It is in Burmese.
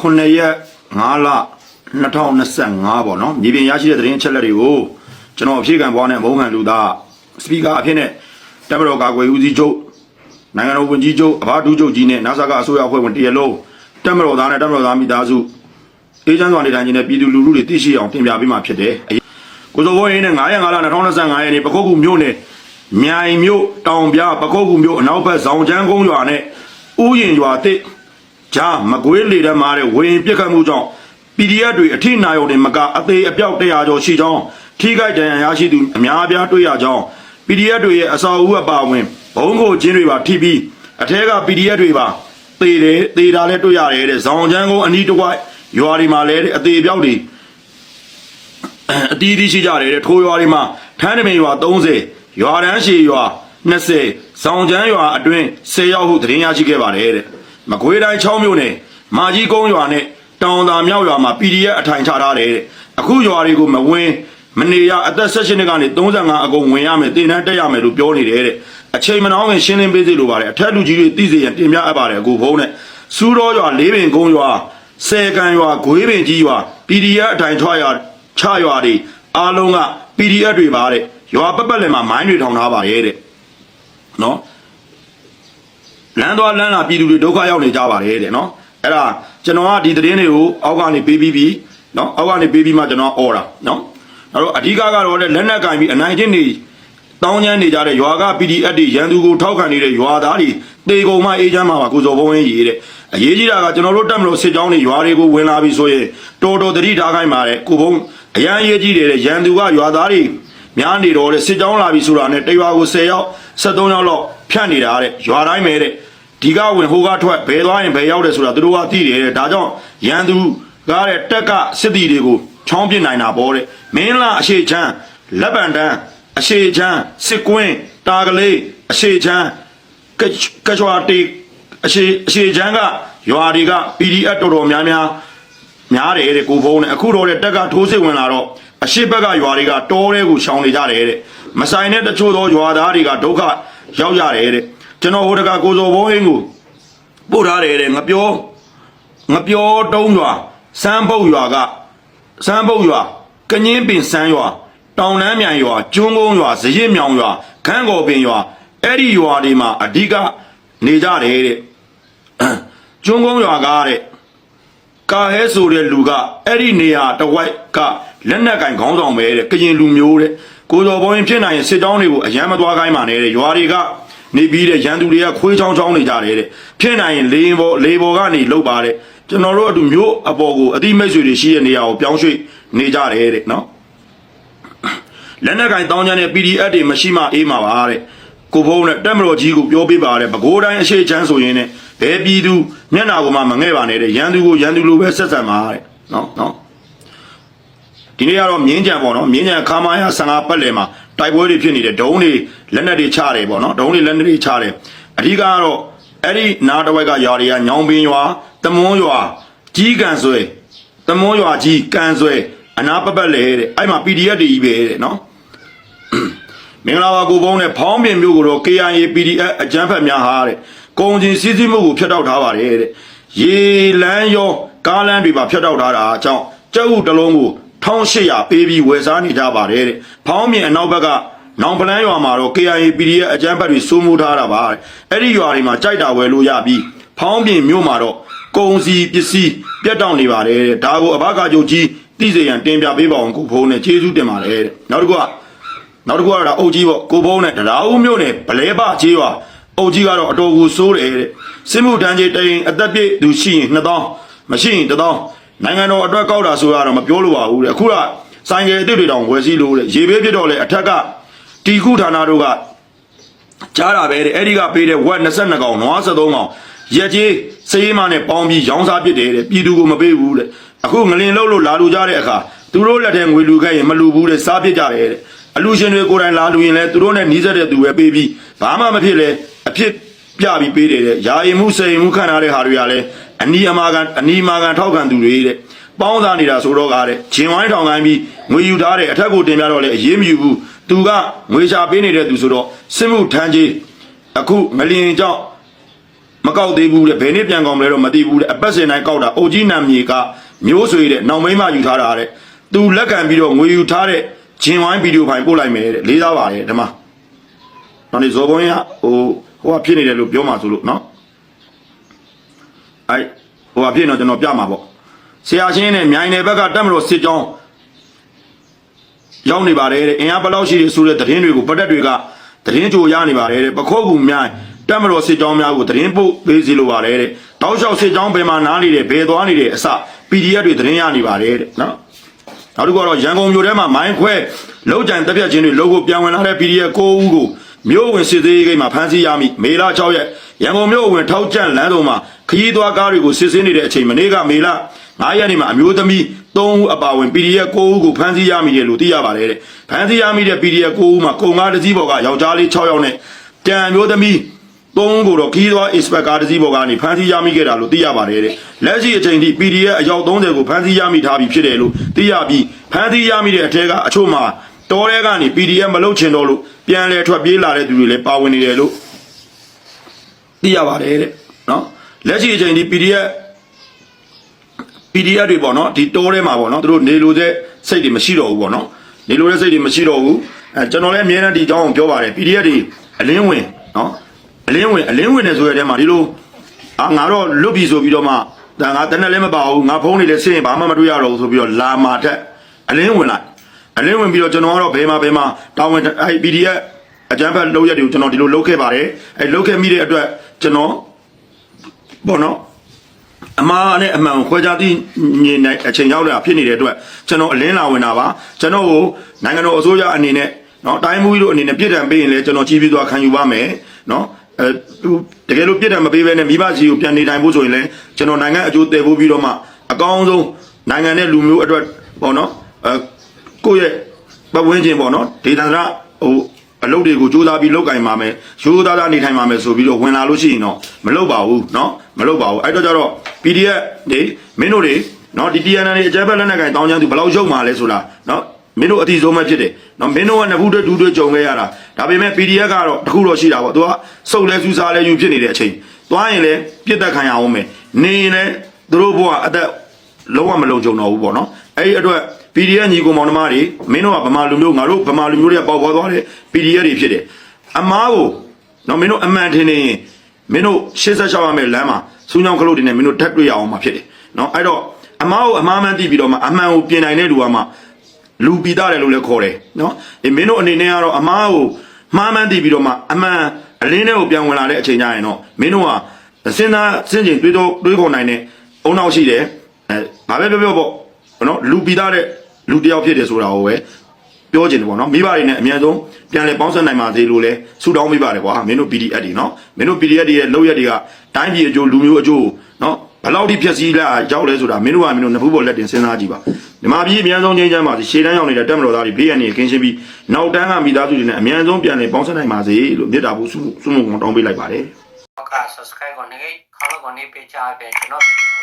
9ရက်5လ2025ပေါ့နော်မြေပြင်ရရှိတဲ့သတင်းအချက်လက်တွေကိုကျွန်တော်အဖြေခံပွားနဲ့မုံခံလူသားစပီကာအဖြစ်နဲ့တမတော်ကာကွယ်ဦးစီးချုပ်နိုင်ငံတော်ဝန်ကြီးချုပ်အဘဒူးချုပ်ကြီးနဲ့ NASA ကအစိုးရအဖွဲ့ဝင်တရလုံးတမတော်သားနဲ့တမတော်သားမိသားစုအေဂျင့်စွာနေထိုင်ခြင်းနဲ့ပြည်သူလူထုတွေသိရှိအောင်တင်ပြပေးမှာဖြစ်တယ်ကိုစိုးဘိုးရင်းနဲ့9ရက်5လ2025ရက်နေ့ပခုတ်ကူမြို့နယ်မြိုင်မြို့တောင်ပြပခုတ်ကူမြို့အနောက်ဘက်ဇောင်ချမ်းကုန်းရွာနဲ့ဥယျင်ရွာတစ် ဂျာမကွေးလေတမားတဲ့ဝေရင်ပြစ်ခတ်မှုကြောင့် PDF တွေအထိနာရုံတွေမကအသေးအပြောက်100ကျော်ရှိကြောင်းထိခိုက်ဒဏ်ရာရရှိသူအများအပြားတွေ့ရကြောင်း PDF တွေရဲ့အစာအုပ်အပါအဝင်ဘုံကိုချင်းတွေပါထိပြီးအထက်က PDF တွေပါသေတယ်သေတာလည်းတွေ့ရတယ်တဲ့ဇောင်ချမ်းကုန်းအနီးတစ်ဝိုက်ရွာတွေမှာလည်းတဲ့အသေးအပြောက်တွေအတီးတီးရှိကြတယ်တဲ့ထိုးရွာတွေမှာထန်းတမင်ရွာ30ရွာတန်းရှည်ရွာ20ဇောင်ချမ်းရွာအတွင်း10ရောက်ဟုသတင်းရရှိခဲ့ပါတယ်တဲ့ မကွေးတိုင်း6မြို့နယ်မာကြီးကုန်းရွာနဲ့တောင်သာမြောက်ရွာမှာ PDF အထိုင်ချထားတယ်တဲ့အခုရွာတွေကိုမဝင်မနေရအသက်16နှစ်ကနေ35အကုန်ဝင်ရမယ်တင်တန်းတက်ရမယ်လို့ပြောနေတယ်တဲ့အချိန်မနှောင်းခင်ရှင်းလင်းပေးစီလိုပါတယ်အထက်လူကြီးတွေသိစေရန်တင်ပြအပ်ပါတယ်အခုဖုန်းနဲ့စူးတော်ရွာလေးပင်ကုန်းရွာဆယ်ကန်ရွာဂွေးပင်ကြီးရွာ PDF အထိုင်ထွားရွာချရွာတွေအားလုံးက PDF တွေပါတဲ့ရွာပတ်ပတ်လည်မှာမိုင်းတွေထောင်ထားပါရဲ့တဲ့နော် လမ်းသွားလမ်းလာပြည်သူတွေဒုက္ခရောက်နေကြပါတယ်တဲ့နော်အဲ့ဒါကျွန်တော်ကဒီသတင်းတွေကိုအောက်ကနေပေးပြီးပြီနော်အောက်ကနေပေးပြီးမှကျွန်တော်អော်တာနော်အဲ့တော့အဓိကကတော့လက်နက်ကင်ပြီးအနိုင်ကျင့်နေတောင်းကျမ်းနေကြတဲ့ရွာက PDF တွေရန်သူကိုထောက်ခံနေတဲ့ရွာသားတွေတေကုံမအေးချမ်းမှာပါကိုစောဘုံဝင်ရေးတဲ့အရေးကြီးတာကကျွန်တော်တို့တက်မလို့စစ်ကြောင်းတွေရွာတွေကိုဝင်လာပြီဆိုရင်တော်တော်တတိထားခိုင်းပါတယ်ကိုဘုံအရန်ရေးကြီးတယ်တဲ့ရန်သူကရွာသားတွေများနေတော့တဲ့စစ်ကြောင်းလာပြီဆိုတာနဲ့တရွာကို10ယောက်73ယောက်လောက်ဖြတ်နေတာတဲ့ရွာတိုင်းပဲတဲ့ ဒီကဝင်ဟိုကထွက်ဘယ်သွားရင်ဘယ်ရောက်တယ်ဆိုတာသူတို့ကသိတယ်တဲ့ဒါကြောင့်ရန်သူကားတဲ့တက်ကစစ်တီတွေကိုချောင်းပြစ်နိုင်တာပေါ့တဲ့မင်းလာအရှိချမ်းလက်ပံတန်းအရှိချမ်းစစ်ကွင်းတာကလေးအရှိချမ်းကချကချွာတီအရှိအရှိချမ်းကရွာတွေက PDF တော်တော်များများများတယ်တဲ့ကိုဖုံးနဲ့အခုတော့တဲ့တက်ကထိုးစစ်ဝင်လာတော့အရှိဘက်ကရွာတွေကတောထဲကိုရှောင်နေကြတယ်တဲ့မဆိုင်တဲ့တချို့သောရွာသားတွေကဒုက္ခရောက်ရတယ်တဲ့ ကျွန်တော်ဟိုတကကိုစောဘုံအင်းကိုပို့ထားတယ်တဲ့ငပြောငပြောတုံးရွာစမ်းပုတ်ရွာကစမ်းပုတ်ရွာကညင်းပင်စမ်းရွာတောင်နှမ်းမြိုင်ရွာကျွန်းကုန်းရွာဇရစ်မြောင်ရွာခန်းကော်ပင်ရွာအဲ့ဒီရွာတွေမှာအဓိကနေကြတယ်တဲ့ကျွန်းကုန်းရွာကတဲ့ကာဟဲဆိုတဲ့လူကအဲ့ဒီနေရာတစ်ဝိုက်ကလက်နက်ကင်ခေါင်းဆောင်ပဲတဲ့ကရင်လူမျိုးတဲ့ကိုတော်ဘောင်းရင်ဖြစ်နိုင်ရင်စစ်တောင်းတွေကိုအရန်မသွားခိုင်းပါနဲ့တဲ့ရွာတွေက နေပြီးတဲ့ရန်သူတွေကခွေးချောင်းချောင်းနေကြတယ်တဲ့ဖြစ်နိုင်ရင်လေဘောလေဘောကနေလှုပ်ပါတဲ့ကျွန်တော်တို့အတူမျိုးအပေါ်ကိုအတိမိတ်ဆွေတွေရှိတဲ့နေရာကိုပြောင်းရွှေ့နေကြတယ်တဲ့နော်လက်နက်ကင်တောင်းချမ်းတဲ့ PDF တွေမရှိမှအေးမှာပါတဲ့ကိုဖုံးနဲ့တက်မတော်ကြီးကိုပြောပေးပါတဲ့ဘကိုးတိုင်းအရှိချမ်းဆိုရင်ねဘယ်ပြည်သူမျက်နာကိုမှမငဲ့ပါနဲ့တဲ့ရန်သူကိုရန်သူလိုပဲဆက်ဆံပါတဲ့နော်နော် ဒီနေ့ကတော့မြင်းကြံပေါ့နော်မြင်းကြံခါမာယာ15ပတ်လည်မှာတိုက်ပွဲတွေဖြစ်နေတယ်ဒုံးတွေလက်နက်တွေချတယ်ပေါ့နော်ဒုံးတွေလက်နက်တွေချတယ်အဓိကကတော့အဲ့ဒီနားတစ်ဝက်ကရွာတွေကညောင်ပင်ရွာတမွန်းရွာကြီးကန်ဆွဲတမွန်းရွာကြီးကန်ဆွဲအနာပပတ်လေတဲ့အဲ့မှာ PDF တွေကြီးပဲတဲ့နော်မင်္ဂလာပါကိုပေါင်းနဲ့ဖောင်းပြင်မျိုးကိုတော့ KIA PDF အကြမ်းဖက်များဟာတဲ့ကုံချင်းစည်းစည်းမှုကိုဖျက်တောက်ထားပါတယ်တဲ့ရေလန်းရောကားလန်းတွေပါဖျက်တောက်ထားတာအကြောင်းကျုပ်ဥတစ်လုံးကို 1800ပေးပြီးဝယ်စားနေကြပါတယ်တဲ့ဖောင်းပြင်အနောက်ဘက်ကနောင်ပလန်းရွာမှာတော့ KIA PDF အကြမ်းဖက်တွေစိုးမိုးထားတာပါတဲ့အဲ့ဒီရွာတွေမှာကြိုက်တာဝယ်လို့ရပြီးဖောင်းပြင်မျိုးမှာတော့ကုံစီပစ္စည်းပြတ်တောက်နေပါတယ်တဲ့ဒါကိုအဘကကြုတ်ကြီးသိစေရန်တင်ပြပေးပါအောင်ကိုဖုန်းနဲ့ကျေးဇူးတင်ပါတယ်တဲ့နောက်တစ်ခုကနောက်တစ်ခုကတော့ဒါအုတ်ကြီးပေါ့ကိုဘုံနဲ့တရားဦးမြို့နယ်ဗလဲပကြီးရွာအုတ်ကြီးကတော့အတော်ကိုစိုးတယ်တဲ့စစ်မှုထမ်းကြီးတရင်အသက်ပြည့်သူရှိရင်2000မရှိရင်1000 နိုင်ငံတော်အတွက်ကောက်တာဆိုရတော့မပြောလို့ပါဘူးတဲ့အခုကဆိုင်ကယ်အစ်စ်တွေတောင်ဝယ်စည်းလို့တဲ့ရေဘေးဖြစ်တော့လေအထက်ကတီခုဌာနတို့ကကြားတာပဲတဲ့အဲ့ဒီကပေးတဲ့ဝက်22ကောင်နွား73ကောင်ရက်ကြီးစေးမနဲ့ပေါင်းပြီးရောင်းစားပစ်တယ်တဲ့ပြည်သူကိုမပေးဘူးတဲ့အခုငလင်လှုပ်လို့လာလူကြတဲ့အခါသူတို့လက်ထဲငွေလူခဲ့ရင်မလူဘူးတဲ့စားပစ်ကြတယ်တဲ့အလူရှင်တွေကိုယ်တိုင်လာလူရင်လဲသူတို့နဲ့နီးစပ်တဲ့သူပဲပေးပြီးဘာမှမဖြစ်လဲအဖြစ်ပြပြီးပေးတယ်တဲ့ယာယီမှုစိန်မှုခံထားတဲ့ဟာတွေကလည်း အနီအမာကန်အနီမာကန်ထောက်ခံသူတွေတဲ့ပေါင်းစားနေတာဆိုတော့ကားတဲ့ဂျင်ဝိုင်းထောင်ကိုင်းပြီးငွေယူထားတဲ့အထက်ကိုတင်ပြတော့လေအရေးမယူဘူးသူကငွေချပေးနေတဲ့သူဆိုတော့စစ်မှုထမ်းကြီးအခုငလျင်ကြောင့်မကောက်သေးဘူးတဲ့ဘယ်နေ့ပြန်ကောက်မလဲတော့မသိဘူးတဲ့အပတ်စဉ်တိုင်းကောက်တာအိုကြီးနံမြေကမျိုးဆွေတဲ့နောက်မိမယူထားတာတဲ့သူလက်ခံပြီးတော့ငွေယူထားတဲ့ဂျင်ဝိုင်းဗီဒီယိုဖိုင်ပို့လိုက်မယ်တဲ့လေးစားပါတယ်ဒီမှာနောက်နေဇော်ဘုံရဟိုဟိုကဖြစ်နေတယ်လို့ပြောမှာဆိုလို့နော် အဲဟိုကဖြစ်နေတော့ကျွန်တော်ပြမှာပေါ့ဆရာချင်းနဲ့မြိုင်နယ်ဘက်ကတက်မလို့စစ်ကြောင်းရောက်နေပါတယ်တဲ့အင်အားဘယ်လောက်ရှိတယ်ဆိုတဲ့သတင်းတွေကိုပတက်တွေကသတင်းကြိုရနေပါတယ်တဲ့ပခိုးကူမြိုင်တက်မလို့စစ်ကြောင်းများကိုသတင်းပို့ပေးစီလိုပါတယ်တဲ့တောက်လျှောက်စစ်ကြောင်းဘယ်မှာနားနေတယ်ဘယ်သွားနေတယ်အစ PDF တွေသတင်းရနေပါတယ်တဲ့နော်နောက်တစ်ခုကတော့ရန်ကုန်မြို့ထဲမှာမိုင်းခွဲလောက်ကြံတက်ပြတ်ခြင်းတွေလုပ်ဖို့ပြန်ဝင်လာတဲ့ PDF 9ဦးကို မြို့ဝင်စစ်သေးရေးဂိတ်မှာဖမ်းဆီးရမိမေလ6ရက်ရန်ကုန်မြို့ဝင်ထောက်ကျန့်လမ်းတော်မှာခရီးသွားကားတွေကိုစစ်ဆေးနေတဲ့အချိန်မနေ့ကမေလ9ရက်နေ့မှာအမျိုးသမီး3ဦးအပါအဝင် PDF 9ဦးကိုဖမ်းဆီးရမိတယ်လို့သိရပါတယ်တဲ့ဖမ်းဆီးရမိတဲ့ PDF 9ဦးမှာကုံကားတစ်စီးပေါ်ကယောက်ျားလေး6ယောက်နဲ့ကြံအမျိုးသမီးသုံးဦးကိုတော့ခီးသွား expert ကားတစ်စီးပေါ်ကနေဖမ်းဆီးရမိခဲ့တာလို့သိရပါတယ်တဲ့လက်ရှိအချိန်ထိ PDF အယောက်30ကိုဖမ်းဆီးရမိထားပြီဖြစ်တယ်လို့သိရပြီးဖမ်းဆီးရမိတဲ့အထက်ကအချို့မှာ တော်ရဲကနေ PDF မလုပ်ချင်တော့လို့ပြန်လဲထွက်ပြေးလာတဲ့သူတွေလည်းပါဝင်နေတယ်လို့သိရပါတယ်တဲ့နော်လက်ရှိအချိန်ထိ PDF PDF တွေပေါ့နော်ဒီတိုးထဲမှာပေါ့နော်သူတို့နေလို့တဲ့စိတ်တွေမရှိတော့ဘူးပေါ့နော်နေလို့တဲ့စိတ်တွေမရှိတော့ဘူးအဲကျွန်တော်လည်းအများနဲ့ဒီအကြောင်းကိုပြောပါတယ် PDF တွေအလင်းဝင်နော်အလင်းဝင်အလင်းဝင်နေဆိုရတဲ့မှာဒီလိုအာငါတော့လွတ်ပြီဆိုပြီးတော့မှဒါငါတနက်လည်းမပါဘူးငါဖုန်းနေလည်းဆင်းရင်ဘာမှမတွေ့ရတော့ဘူးဆိုပြီးတော့လာမာတက်အလင်းဝင်လိုက် အလင်းဝင်ပြီးတော့ကျွန်တော်ကတော့ဘယ်မှာဘယ်မှာတာဝန်အဲ PDF အကြမ်းဖက်လုပ်ရက်တွေကိုကျွန်တော်ဒီလိုလုပ်ခဲ့ပါတယ်အဲလုပ်ခဲ့မိတဲ့အတွက်ကျွန်တော်ပေါ့နော်အမားနဲ့အမှန်ခွဲခြားသိမြင်တဲ့အချိန်ရောက်လာဖြစ်နေတဲ့အတွက်ကျွန်တော်အလင်းလာဝင်တာပါကျွန်တော်ကိုနိုင်ငံတော်အစိုးရအနေနဲ့နော်တိုင်းမူကြီးတို့အနေနဲ့ပြည်တံပေးရင်လည်းကျွန်တော်ကြီးပြီးသွားခံယူပါမယ်နော်အဲတကယ်လို့ပြည်တံမပေးဘဲနဲ့မိဘကြီးကိုပြန်နေတိုင်းဖို့ဆိုရင်လည်းကျွန်တော်နိုင်ငံအကျိုးတည်ဖို့ပြီးတော့မှအကောင်းဆုံးနိုင်ငံနဲ့လူမျိုးအတွက်ပေါ့နော်အဲ ကိုယ့်ရဲ့ပတ်ဝန်းကျင်ပေါ့နော်ဒေသန္တရဟိုအလုပ်တွေကိုစူးစမ်းပြီးလုပ်ကင်ပါမယ်ရိုးသားသားနေထိုင်ပါမယ်ဆိုပြီးတော့ဝင်လာလို့ရှိရင်တော့မလုပ်ပါဘူးเนาะမလုပ်ပါဘူးအဲ့တော့ကြတော့ PDF တွေမင်းတို့တွေเนาะဒီ TNN တွေအကြမ်းဖက်လက်နက်ကင်တောင်းချမ်းသူဘယ်လောက်ရုပ်မာလဲဆိုတာเนาะမင်းတို့အတိဆုံးပဲဖြစ်တယ်เนาะမင်းတို့ကနှစ်ခုတည်းဒူးတွေကြုံခဲ့ရတာဒါပေမဲ့ PDF ကတော့တစ်ခုတော့ရှိတာပေါ့သူကစုပ်လဲစူးစားလဲယူဖြစ်နေတဲ့အချိန်သွားရင်လည်းပြစ်တက်ခံရအောင်မယ်နေရင်လည်းသူတို့ဘဝအသက်လုံးဝမလုံခြုံတော့ဘူးပေါ့နော်အဲ့ဒီအတွက် PDF ညီကောင်မောင်နှမတွေမင်းတို့ကဗမာလူမျိုးငါတို့ဗမာလူမျိုးတွေကပေါက်ပေါ်သွားတဲ့ PDF တွေဖြစ်တယ်အမားကိုနော်မင်းတို့အမှန်ထင်နေရင်မင်းတို့86ရမယ်လမ်းမှာစူးညောင်းခလုတ်တွေနဲ့မင်းတို့ထပ်တွေ့ရအောင်မှာဖြစ်တယ်နော်အဲ့တော့အမားကိုအမားမှန်းသိပြီးတော့မှအမှန်ကိုပြင်နိုင်တဲ့လူကမှလူပီတာတယ်လို့လည်းခေါ်တယ်နော်အေးမင်းတို့အနေနဲ့ကတော့အမားကိုမှားမှန်းသိပြီးတော့မှအမှန်အလင်းထဲကိုပြန်ဝင်လာတဲ့အချိန်ကျရင်တော့မင်းတို့ကစဉ်းစားစဉ်းကျင်တွေးတော့တွေးခေါ်နိုင်တဲ့အုံနောက်ရှိတယ်အဲဘာပဲပြောပြောပေါ့ နော်လူပီတာတဲ့လူတစ်ယောက်ဖြစ်တယ်ဆိုတာကိုပဲပြောချင်တယ်ပေါ့နော်မိဘတွေနဲ့အများဆုံးပြန်လဲပေါင်းဆက်နိုင်ပါသေးလို့လဲဆုတောင်းမိပါတယ်ကွာမင်းတို့ PDF တွေနော်မင်းတို့ PDF တွေရဲ့လောက်ရက်တွေကတိုင်းပြည်အကျိုးလူမျိုးအကျိုးနော်ဘယ်လောက်ထိဖြည့်ဆည်းလာရောက်လဲဆိုတာမင်းတို့ကမင်းတို့နှစ်ဖူးပေါ်လက်တင်စဉ်းစားကြည့်ပါဒီမှာပြည်အများဆုံးချင်းချမ်းပါစေရှေ့တန်းရောက်နေတဲ့တက်မတော်သားတွေဘေးရန်နေကင်းရှင်းပြီးနောက်တန်းကမိသားစုတွေနဲ့အများဆုံးပြန်လဲပေါင်းဆက်နိုင်ပါစေလို့မြတ်တာဘူးဆုဆုမုံကောင်တောင်းပေးလိုက်ပါတယ်နောက်က subscribe ကိုနေခေါင်းလောက်ကိုနေပေးချပေးကျွန်တော်ဗီဒီယို